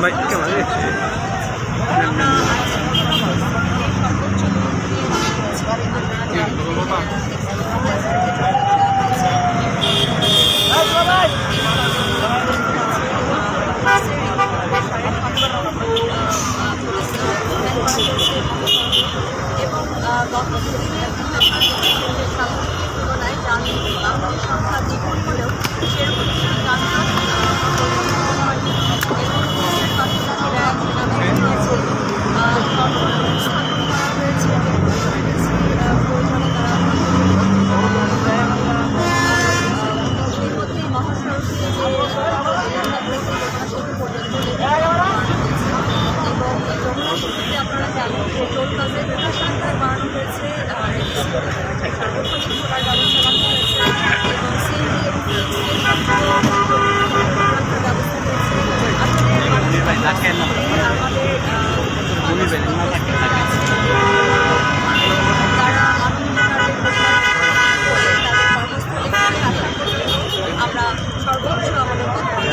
ভাই কেমন করা হয়েছে এবং পুলিশ আহ, প্রয়োজনে তারা ইতিমধ্যেই মহাসড়কে যে সেতু পর্যন্ত এবং এই যমুনা সেতুতে আপনারা জানেন যে টোল প্লাজায় প্রশাসনটা বাড়ানো হয়েছে আর সার্বক্ষণিক খোলার ব্যবস্থা রাখা হয়েছে এবং সিএনজি এবং ব্যবস্থা রয়েছে আসলে আমাদের তারা আনন্দকারী করে তাদের কর্মস্থলে ফিরে আসা পর্যন্ত আমরা সর্বোচ্চ আমাদের তৎপরতা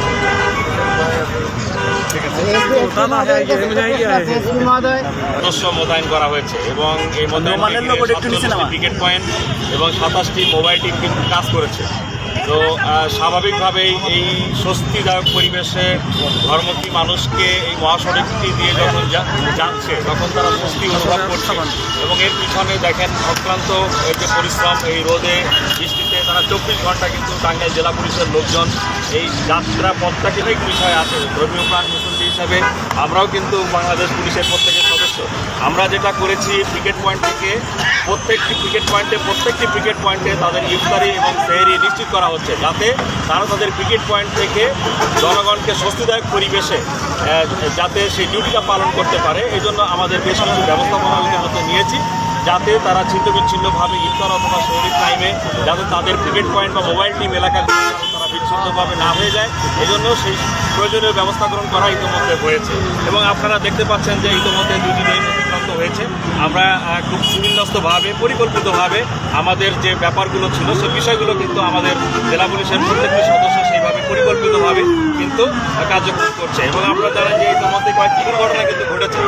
সদস্য মোতায়েন করা হয়েছে এবং এই ক্রিকেট পয়েন্ট এবং সাতাশটি মোবাইল টিম কিন্তু কাজ করেছে। তো স্বাভাবিকভাবেই এই স্বস্তিদায়ক পরিবেশে ধর্মটি মানুষকে এই মহাসড়কটি দিয়ে যখন যাচ্ছে তখন তারা স্বস্তি অনুভব করছে। এবং এর পিছনে দেখেন অক্লান্ত এই যে পরিশ্রম এই রোদে বৃষ্টিতে তারা চব্বিশ ঘণ্টা কিন্তু টাঙ্গাইল জেলা পুলিশের লোকজন এই যাত্রা পথটাকে বিষয় আছে। ধর্মীয় প্রাণ মুসল্লি হিসাবে আমরাও কিন্তু বাংলাদেশ পুলিশের প্রত্যেকের সদস্য। আমরা যেটা করেছি ক্রিকেট পয়েন্ট থেকে প্রত্যেকটি ক্রিকেট পয়েন্টে প্রত্যেকটি ক্রিকেট পয়েন্টে তাদের ইফতারি এবং সেহরি নিশ্চিত করা হচ্ছে যাতে তারা তাদের ক্রিকেট পয়েন্ট থেকে জনগণকে স্বস্তিদায়ক পরিবেশে যাতে সেই ডিউটিটা পালন করতে পারে। এই জন্য আমাদের বেশ কিছু ব্যবস্থাপনা ইতিমধ্যে নিয়েছি যাতে তারা ছিন্ন বিচ্ছিন্নভাবে ইফতার অথবা শহরের টাইমে যাতে তাদের ক্রিকেট পয়েন্ট বা মোবাইল টিম এলাকার তারা বিচ্ছিন্নভাবে না হয়ে যায়। এই জন্য সেই প্রয়োজনীয় ব্যবস্থা গ্রহণ করা ইতিমধ্যে হয়েছে। এবং আপনারা দেখতে পাচ্ছেন যে ইতিমধ্যে দুটি দিন অতিক্রান্ত হয়েছে। আমরা খুব সুবিন্যস্তভাবে পরিকল্পিতভাবে আমাদের যে ব্যাপারগুলো ছিল সে বিষয়গুলো কিন্তু আমাদের জেলা পুলিশের প্রত্যেকটি সদস্য সেইভাবে পরিকল্পিতভাবে কিন্তু কার্যক্রম করছে। এবং আমরা জানেন যে ইতিমধ্যে কয়েকটি দুর্ঘটনা কিন্তু ঘটেছে।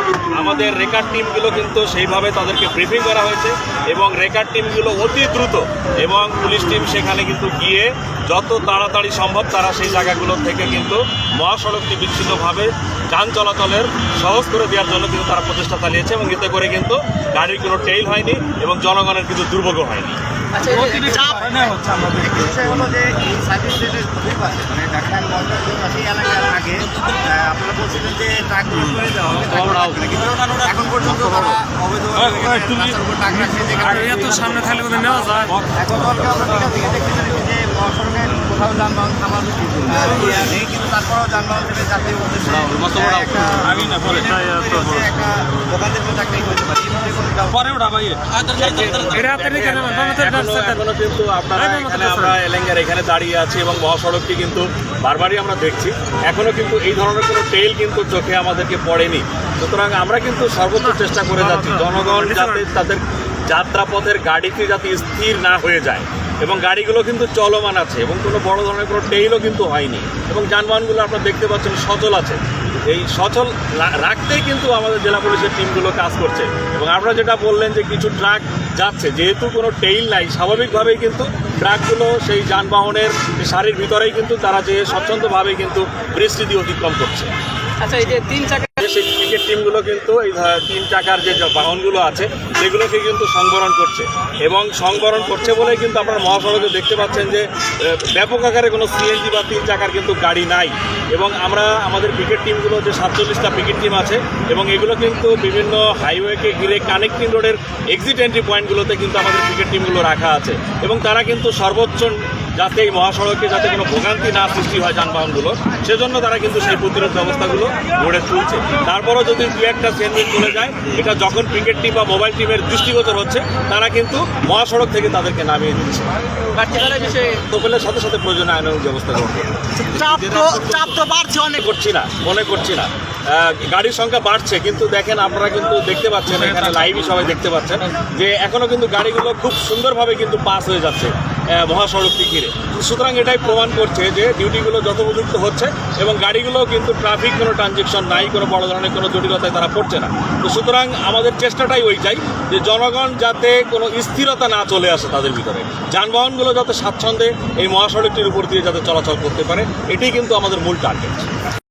আমাদের রেকার্ড টিমগুলো কিন্তু সেইভাবে তাদেরকে ব্রিফিং করা হয়েছে এবং রেকার্ড টিমগুলো অতি দ্রুত এবং পুলিশ টিম সেখানে কিন্তু গিয়ে যত তাড়াতাড়ি সম্ভব তারা সেই জায়গাগুলো থেকে কিন্তু মহাসড়কটি বিচ্ছিন্নভাবে যান চলাচলের সহজ করে দেওয়ার জন্য কিন্তু তারা প্রচেষ্টা চালিয়েছে এবং এতে করে কিন্তু গাড়ির কোনো টেইল হয়নি এবং জনগণের কিন্তু দুর্ভোগ হয়নি। বিষয় হলো যে এই সার্ভিস মানে ঢাকা মহানগর দুই পাশে এই এলাকার আগে আপনারা বলছিলেন যে ট্রাকগুলো সরে দেওয়া হবে। ট্রাকগুলো রাখবে না। কিন্তু এখন পর্যন্ত তারা সামনে থাকলে বোধহয় নেওয়া যায়? এখন আমরা থেকে যে কোথাও যানবাহন থামার নেই কিন্তু তারপরেও যানবাহন থেকে উদ্দেশ্যে একটা পারে। পরে উঠা ভাই। এটা আপনার এখানে এখনও এখনও কিন্তু আপনারা এখানে আমরা এলেঙ্গার এখানে দাঁড়িয়ে আছি এবং মহাসড়কটি কিন্তু বারবারই আমরা দেখছি। এখনও কিন্তু এই ধরনের কোনো টেল কিন্তু চোখে আমাদেরকে পড়েনি। সুতরাং আমরা কিন্তু সর্বোচ্চ চেষ্টা করে যাচ্ছি। জনগণ যাতে তাদের যাত্রাপথের গাড়িটি যাতে স্থির না হয়ে যায়। এবং গাড়িগুলো কিন্তু চলমান আছে এবং কোনো বড় ধরনের কোনো টেইলও কিন্তু হয়নি। এবং যানবাহনগুলো আপনারা দেখতে পাচ্ছেন সচল আছে। এই সচল রাখতেই কিন্তু আমাদের জেলা পুলিশের টিমগুলো কাজ করছে। এবং আপনারা যেটা বললেন যে কিছু ট্রাক যাচ্ছে যেহেতু কোনো টেইল নাই স্বাভাবিকভাবেই কিন্তু ট্রাকগুলো সেই যানবাহনের সারির ভিতরেই কিন্তু তারা যে স্বচ্ছন্দভাবে কিন্তু বৃষ্টি দিয়ে অতিক্রম করছে। আচ্ছা এই যে তিন চাকা যে সেই ক্রিকেট টিমগুলো কিন্তু এই তিন চাকার যে বাহনগুলো আছে সেগুলোকে কিন্তু সংবরণ করছে। এবং সংবরণ করছে বলেই কিন্তু আপনারা মহাসড়কে দেখতে পাচ্ছেন যে ব্যাপক আকারে কোনো সিএনজি বা তিন চাকার কিন্তু গাড়ি নাই। এবং আমরা, আমাদের ক্রিকেট টিমগুলো যে সাতচল্লিশটা ক্রিকেট টিম আছে, এবং এগুলো কিন্তু বিভিন্ন হাইওয়েকে ঘিরে কানেক্টিং রোডের এক্সিট এন্ট্রি পয়েন্টগুলোতে কিন্তু আমাদের ক্রিকেট টিমগুলো রাখা আছে। এবং তারা কিন্তু সর্বোচ্চ যাতে এই মহাসড়কে যাতে কোনো ভোগান্তি না সৃষ্টি হয় যানবাহনগুলো, সেজন্য তারা কিন্তু সেই প্রতিরোধ ব্যবস্থাগুলো গড়ে তুলছে। তারপরও যদি দু একটা সেনমেন্ট চলে যায়, এটা যখন ক্রিকেট টিম বা মোবাইল টিমের দৃষ্টিগোচর হচ্ছে তারা কিন্তু মহাসড়ক থেকে তাদেরকে নামিয়ে দিচ্ছে। কার্তিকালের বিষয়ে তো পেলে সাথে সাথে প্রয়োজনীয় আইনের ব্যবস্থা করবে চাপ তো বাড়ছে অনেক। মনে করছি না মনে করছি না। গাড়ির সংখ্যা বাড়ছে কিন্তু দেখেন আপনারা কিন্তু দেখতে পাচ্ছেন এখানে লাইভই সবাই দেখতে পাচ্ছেন যে এখনও কিন্তু গাড়িগুলো খুব সুন্দরভাবে কিন্তু পাস হয়ে যাচ্ছে। মহাসড়কটি ঘিরে সুতরাং এটাই প্রমাণ করছে যে ডিউটিগুলো যথোপযুক্ত হচ্ছে এবং গাড়িগুলো কিন্তু ট্রাফিক কোনো ট্রানজেকশন নাই, কোনো বড় ধরনের কোনো জটিলতায় তারা পড়ছে না। তো সুতরাং আমাদের চেষ্টাটাই ওইটাই যে জনগণ যাতে কোনো স্থিরতা না চলে আসে তাদের ভিতরে। যানবাহনগুলো যাতে স্বাচ্ছন্দ্যে এই মহাসড়কটির উপর দিয়ে যাতে চলাচল করতে পারে, এটি কিন্তু আমাদের মূল টার্গেট